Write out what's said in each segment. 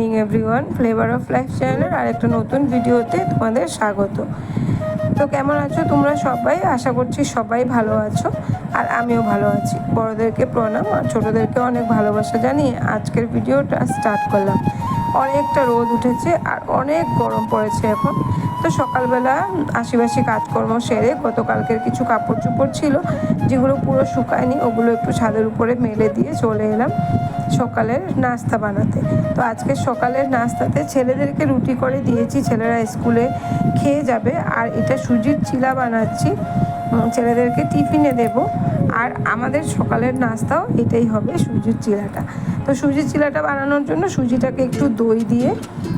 Morning everyone flavour of life চ্যানেলের আর একটা নতুন ভিডিওতে তোমাদের স্বাগত। তো কেমন আছো তোমরা সবাই? আশা করছি সবাই ভালো আছো, আর আমিও ভালো আছি। বড়োদেরকে প্রণাম, আর ছোটোদেরকে অনেক ভালোবাসা জানিয়ে আজকের ভিডিওটা স্টার্ট করলাম। অনেকটা রোদ উঠেছে, আর অনেক গরম পড়েছে এখন। সকালবেলা আশিবাসি কাজকর্ম সেরে গতকালকের কিছু কাপড় চোপড় ছিল, যেগুলো পুরো শুকায়নি, ওগুলো একটু ছাদের উপরে মেলে দিয়ে চলে এলাম সকালের নাস্তা বানাতে। তো আজকে সকালের নাস্তাতে ছেলেদেরকে রুটি করে দিয়েছি, ছেলেরা স্কুলে খেয়ে যাবে, আর এটা সুজির চিলা বানাচ্ছি। ছেলেদেরকে টিফিনে দেব। আর আমাদের সকালের নাস্তাও এটাই হবে সুজির চিলাটা। তো সুজির চিলাটা বানানোর জন্য সুজিটাকে একটু দই দিয়ে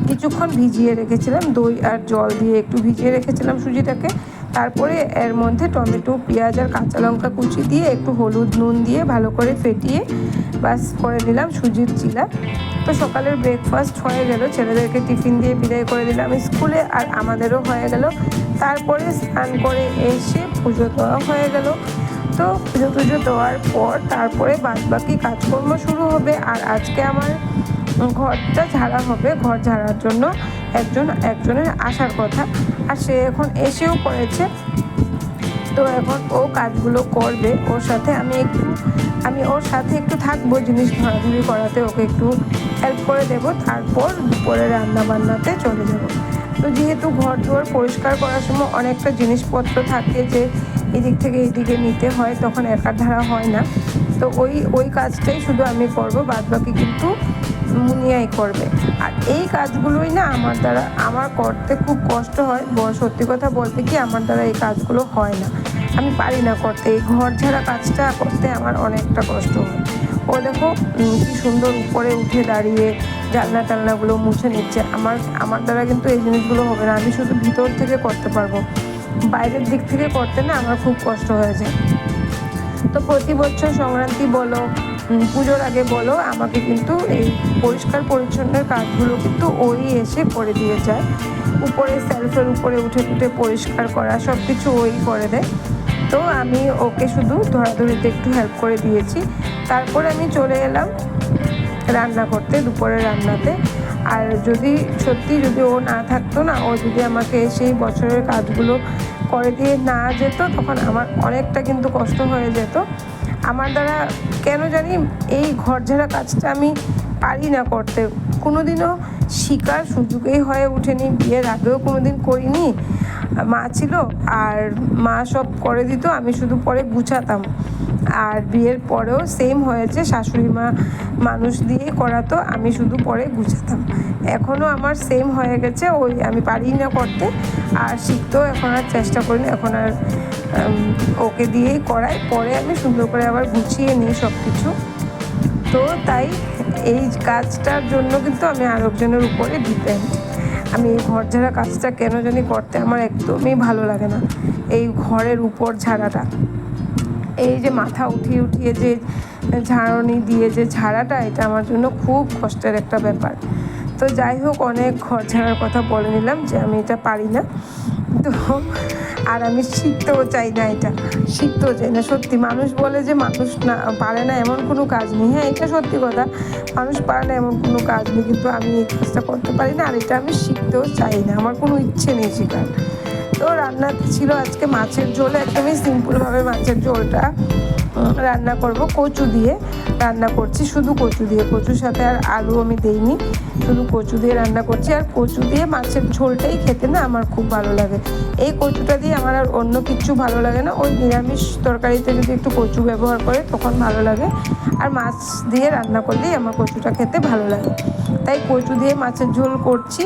কিছুক্ষণ ভিজিয়ে রেখেছিলাম। দই আর জল দিয়ে একটু ভিজিয়ে রেখেছিলাম সুজিটাকে। তারপরে এর মধ্যে টমেটো, পেঁয়াজ আর কাঁচা লঙ্কা কুচি দিয়ে একটু হলুদ নুন দিয়ে ভালো করে ফেটিয়ে বাস করে দিলাম সুজির চিলা। তো সকালের ব্রেকফাস্ট হয়ে গেল। ছেলেদেরকে টিফিন দিয়ে বিদায় করে দিলাম স্কুলে আর আমাদেরও হয়ে গেল। তারপরে স্নান করে এসে পুজো দেওয়া হয়ে গেল। তো পুজো টুজো দেওয়ার পর তারপরে বাদবাকি কাজকর্ম শুরু হবে আর আজকে আমার ঘরটা ঝাড়া হবে, ঘর ঝাড়ার জন্য একজন, একজনের আসার কথা। আর সে এখন এসেও পড়েছে। তো এখন ও কাজগুলো করবে, ওর সাথে আমি একটু, আমি ওর সাথে একটু থাকব, জিনিস ধরাধরি করাতে ওকে একটু হেল্প করে দেবো। তারপর দুপুরে রান্না বান্নাতে চলে যাব। তো যেহেতু ঘর দুয়ার পরিষ্কার করার সময় অনেকটা জিনিসপত্র থাকে যে এদিক থেকে এদিকে নিতে হয়, তখন একার ধারা হয় না। তো ওই ওই কাজটাই শুধু আমি করব বাদ বাকি কিন্তু মুনিয়াই করবে। আর এই কাজগুলোই না আমার দ্বারা, আমার করতে খুব কষ্ট হয়। সত্যি কথা বলতে কি আমার দ্বারা এই কাজগুলো হয় না। আমি পারি না করতে। এই ঘর ঝাড়া কাজটা করতে আমার অনেকটা কষ্ট হয়। ও দেখো কি সুন্দর উপরে উঠে দাঁড়িয়ে জানলা টালনাগুলো মুছে নিচ্ছে। আমার আমার দ্বারা কিন্তু এই জিনিসগুলো হবে না। আমি শুধু ভিতর থেকে করতে পারব। বাইরের দিক থেকে করতে না আমার খুব কষ্ট হয়েছে। তো প্রতি বছর সংক্রান্তি বলো পুজোর আগে বলো, আমাকে কিন্তু এই পরিষ্কার পরিচ্ছন্নের কাজগুলো কিন্তু ওই এসে করে দিয়ে যায়। উপরে সেলফের উপরে উঠে উঠে পরিষ্কার করা সব কিছু ওই করে দেয়। তো আমি ওকে শুধু ধরাধরিতে একটু হেল্প করে দিয়েছি। তারপরে আমি চলে এলাম। রান্না করতে দুপুরে রান্নাতে। আর যদি সত্যি যদি ও না থাকতো না, ও যদি আমাকে সেই বছরের কাজগুলো করে দিয়ে না যেত, তখন আমার অনেকটা কিন্তু কষ্ট হয়ে যেত। আমার দ্বারা কেন জানি এই ঘর ঝাড়া কাজটা আমি পারি না করতে। কোনোদিনও শিকার সুযোগেই হয়ে ওঠেনি, বিয়ের আগেও কোনোদিন করিনি। মা ছিল, আর মা সব করে দিত, আমি শুধু পরে গুছাতাম। আর বিয়ের পরেও সেম হয়েছে, শাশুড়ি মা মানুষ দিয়ে করাতো আমি শুধু পরে গুছাতাম। এখনও আমার সেম হয়ে গেছে, ওই আমি পারি না করতে, আর শিখতেও এখন আর চেষ্টা করি না, এখন আর ওকে দিয়েই করাই, পরে আমি সুন্দর করে আবার গুছিয়ে নিই সব কিছু তো তাই এই কাজটার জন্য কিন্তু আমি আরেকজনের উপরে ডিপেন্ড আমি এই ঘর ঝাড়া কাজটা কেন জানি করতে আমার একদমই ভালো লাগে না, এই ঘরের উপর ঝাড়াটা। এই যে মাথা উঠিয়ে উঠিয়ে যে ঝাড়নি দিয়ে যে ঝাড়াটা, এটা আমার জন্য খুব কষ্টের একটা ব্যাপার। তো যাই হোক, অনেক ঘর ঝাড়ার কথা বলে নিলাম যে আমি এটা পারি না। তো আর আমি শিখতেও চাই না এটা, শিখতেও চাই না। সত্যি, মানুষ বলে যে মানুষ না, পারে না এমন কোনো কাজ নেই। হ্যাঁ এটা সত্যি কথা, মানুষ পারে না এমন কোনো কাজ নেই, কিন্তু আমি এই কাজটা করতে পারি না, আর এটা আমি শিখতেও চাই না। আমার কোনো ইচ্ছে নেই শেখার। তো রান্না ছিল আজকে মাছের ঝোল একদমই সিম্পলভাবে মাছের ঝোলটা। রান্না করব কচু দিয়ে রান্না করছি শুধু কচু দিয়ে। কচুর সাথে আর আলু আমি দেইনি শুধু কচু দিয়ে রান্না করছি। আর কচু দিয়ে মাছের ঝোলটাই খেতে না আমার খুব ভালো লাগে। এই কচুটা দিয়ে আমার আর অন্য কিছু ভালো লাগে না। ওই নিরামিষ তরকারিতে যদি একটু কচু ব্যবহার করে তখন ভালো লাগে। আর মাছ দিয়ে রান্না করলেই আমার কচুটা খেতে ভালো লাগে। তাই কচু দিয়ে মাছের ঝোল করছি।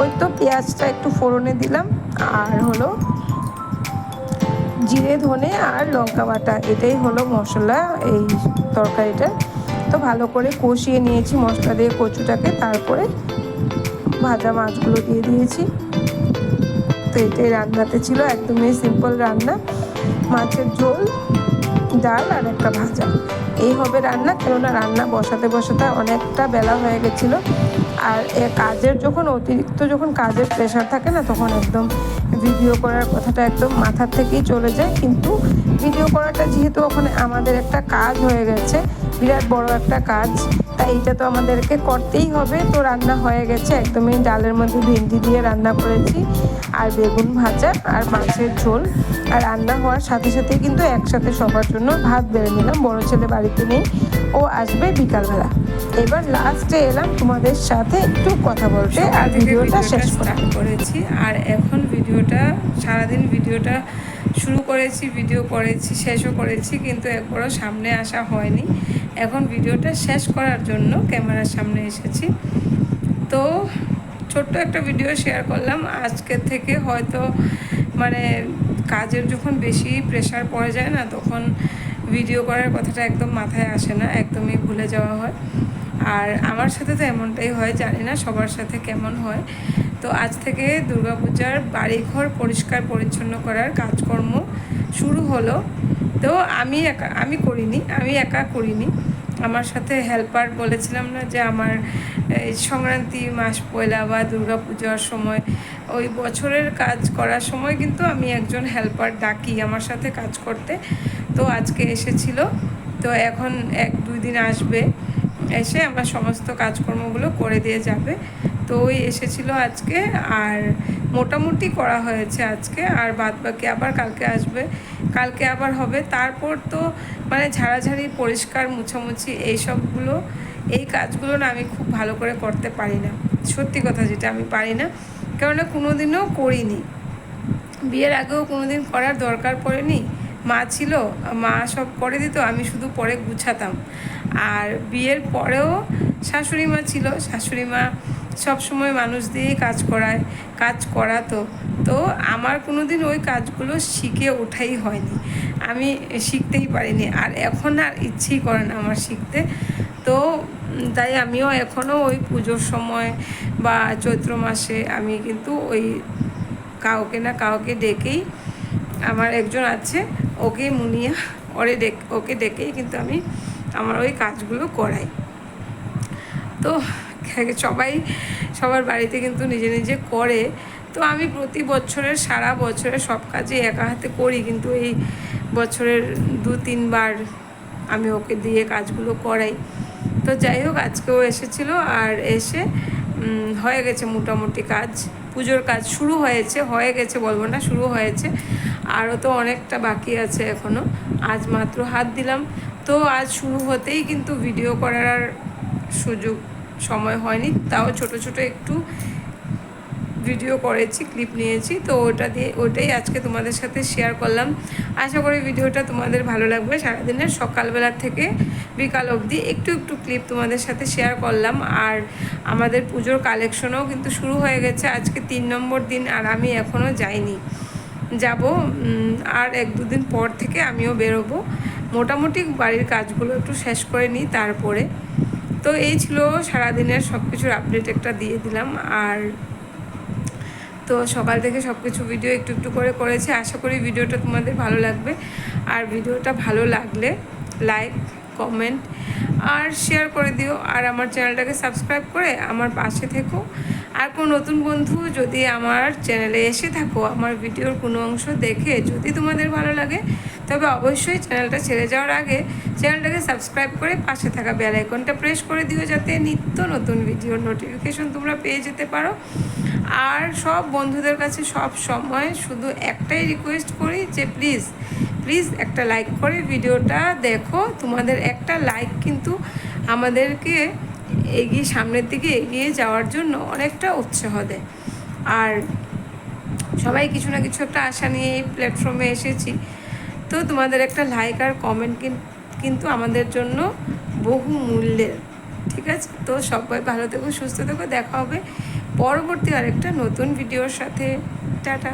ওই তো পেঁয়াজটা একটু ফোড়নে দিলাম। আর হলো জিরে, ধনে আর লঙ্কা বাটা। এটাই হলো মশলা, এই তরকারিটা। তো ভালো করে কষিয়ে নিয়েছি মশলা দিয়ে কচুটাকে। তারপরে ভাজা মাছগুলো দিয়ে দিয়েছি। তো এটাই রান্নাতে ছিল, একদমই সিম্পল রান্না। মাছের ঝোল, ডাল আর একটা ভাজা। এই হবে রান্না, কেননা রান্না বসাতে বসাতে অনেকটা বেলা হয়ে গেছিল। আর কাজের যখন অতিরিক্ত যখন কাজের প্রেশার থাকে না তখন একদম ভিডিও করার কথাটা একদম মাথার থেকেই চলে যায়। কিন্তু ভিডিও করাটা যেহেতু ওখানে আমাদের একটা কাজ হয়ে গেছে বিরাট বড় একটা কাজ তাই এটা তো আমাদেরকে করতেই হবে। তো রান্না হয়ে গেছে একদমই ডালের মধ্যে ভেন্ডি দিয়ে রান্না করেছি আর বেগুন ভাজা আর মাছের ঝোল। আর রান্না হওয়ার সাথে সাথে কিন্তু একসাথে সবার জন্য ভাত বেড়ে নিলাম বড় ছেলে বাড়িতে নেই ও আসবে বিকালবেলা। এবার লাস্টে এলাম তোমাদের সাথে একটু কথা বলতে আর ভিডিওটা শেষ করেছি আর এখন ভিডিওটা, সারাদিন ভিডিওটা শুরু করেছি, ভিডিও করেছি, শেষও করেছি, কিন্তু একবারও সামনে আসা হয়নি। এখন ভিডিওটা শেষ করার জন্য ক্যামেরার সামনে এসেছি। তো ছোট্ট একটা ভিডিও শেয়ার করলাম। আজকের থেকে হয়তো মানে কাজের যখন বেশি প্রেশার পড়ে যায় না, তখন ভিডিও করার কথাটা একদম মাথায় আসে না, একদমই ভুলে যাওয়া হয়। আর আমার সাথে তো এমনটাই হয়, জানি না সবার সাথে কেমন হয়। তো আজ থেকে দুর্গাপূজার বাড়িঘর পরিষ্কার পরিচ্ছন্ন করার কাজকর্ম শুরু হলো। তো আমি একা, আমি করিনি, আমি একা করিনি। আমার সাথে হেল্পার বলেছিলাম না যে আমার, এই সংক্রান্তি মাস পয়লা বা দুর্গা পূজার সময়, ওই বছরের কাজ করার সময় কিন্তু আমি একজন হেল্পার ডাকি আমার সাথে কাজ করতে। তো আজকে এসেছিল, তো এখন এক দুই দিন আসবে, এসে আমার সমস্ত কাজকর্মগুলো করে দিয়ে যাবে। তো ওই এসেছিল আজকে আর মোটামুটি করা হয়েছে আজকে, আর বাদ বাকি আবার কালকে আসবে, কালকে আবার হবে। তারপর তো মানে ঝাড়াঝাড়ি, পরিষ্কার, মুছামুছি এইসবগুলো, এই কাজগুলো না আমি খুব ভালো করে করতে পারি না। সত্যি কথা যেটা আমি পারি না। কেননা কোনো দিনও করিনি। বিয়ের আগেও কোনো দিন করার দরকার পড়েনি। মা ছিল, মা সব করে দিত, আমি শুধু পরে গুছাতাম। আর বিয়ের পরেও শাশুড়ি মা ছিল, শাশুড়ি মা সবসময় মানুষ দিয়েই কাজ করায়, কাজ করাতো। তো আমার কোনো দিন ওই কাজগুলো শিখে ওঠাই হয়নি। আমি শিখতেই পারিনি। আর এখন আর ইচ্ছেই করে না আমার শিখতে। তো তাই আমিও এখনও ওই পুজোর সময় বা চৈত্র মাসে আমি কিন্তু ওই কাউকে না কাউকে ডেকেই আমার একজন আছে, ওকে মুনিয়া, ওরে ডেক, ওকে ডেকেই কিন্তু আমি আমার ওই কাজগুলো করাই। তো সবাই সবার বাড়িতে কিন্তু নিজে নিজে করে। তো আমি প্রতি বছরের সারা বছরের সব কাজই একা হাতে করি। কিন্তু এই বছরের দু, তিনবার আমি ওকে দিয়ে কাজগুলো করাই। তো যাই হোক, আজকেও এসেছিল আর এসে হয়ে গেছে মোটামুটি কাজ। পুজোর কাজ শুরু হয়েছে, হয়ে গেছে বলব না, শুরু হয়েছে। আরও তো অনেকটা বাকি আছে এখনও আজ মাত্র হাত দিলাম। তো আজ শুরু হতেই কিন্তু ভিডিও করার সুযোগ সময় হয়নি, তাও ছোট ছোট একটু ভিডিও করেছি ক্লিপ নিয়েছি, তো ওটা দিয়ে, ওটাই আজকে তোমাদের সাথে শেয়ার করলাম। আশা করি ভিডিওটা তোমাদের ভালো লাগবে। সারাদিনের সকালবেলা থেকে বিকাল অবধি একটু একটু ক্লিপ তোমাদের সাথে শেয়ার করলাম। আর আমাদের পুজোর কালেকশনও কিন্তু শুরু হয়ে গেছে আজকে তিন নম্বর দিন আর আমি এখনও যাইনি। যাব আর এক দুদিন পর থেকে আমিও বেরোবো। মোটামুটি বাড়ির কাজগুলো একটু শেষ করে নিই তারপরে। তো এই ছিল সারাদিনের সব কিছুর আপডেট একটা দিয়ে দিলাম। আর তো সকাল থেকে সব কিছু ভিডিও একটু একটু করে করেছি। আশা করি ভিডিওটা তোমাদের ভালো লাগবে। আর ভিডিওটা ভালো লাগলে লাইক কমেন্ট আর শেয়ার করে দিও। আর আমার চ্যানেলটাকে সাবস্ক্রাইব করে আমার পাশে থেকো। আর কোনো নতুন বন্ধু যদি আমার চ্যানেলে এসে থাকো, আমার ভিডিওর কোনো অংশ দেখে যদি তোমাদের ভালো লাগে, তবে অবশ্যই চ্যানেলটা ছেড়ে যাওয়ার আগে চ্যানেলটাকে সাবস্ক্রাইব করে পাশে থাকা বেল আইকনটা প্রেস করে দিও যাতে নিত্য নতুন ভিডিওর নোটিফিকেশন তোমরা পেয়ে যেতে পারো। আর সব বন্ধুদের কাছে সব সময় শুধু একটাই রিকোয়েস্ট করি যে প্লিজ প্লিজ একটা লাইক করে ভিডিওটা দেখো। তোমাদের একটা লাইক কিন্তু আমাদেরকে এগিয়ে সামনের দিকে এগিয়ে যাওয়ার জন্য অনেকটা উৎসাহ দেয়। আর সবাই কিছু না কিছু একটা আশা নিয়ে এই প্ল্যাটফর্মে এসেছি। তো তোমাদের একটা লাইক আর কমেন্ট কিন্তু আমাদের জন্য বহু মূল্যের, ঠিক আছে? তো সবাই ভালো থেকো, সুস্থ থেকো, দেখা হবে পরবর্তী আরেকটা নতুন ভিডিওর সাথে। টাটা।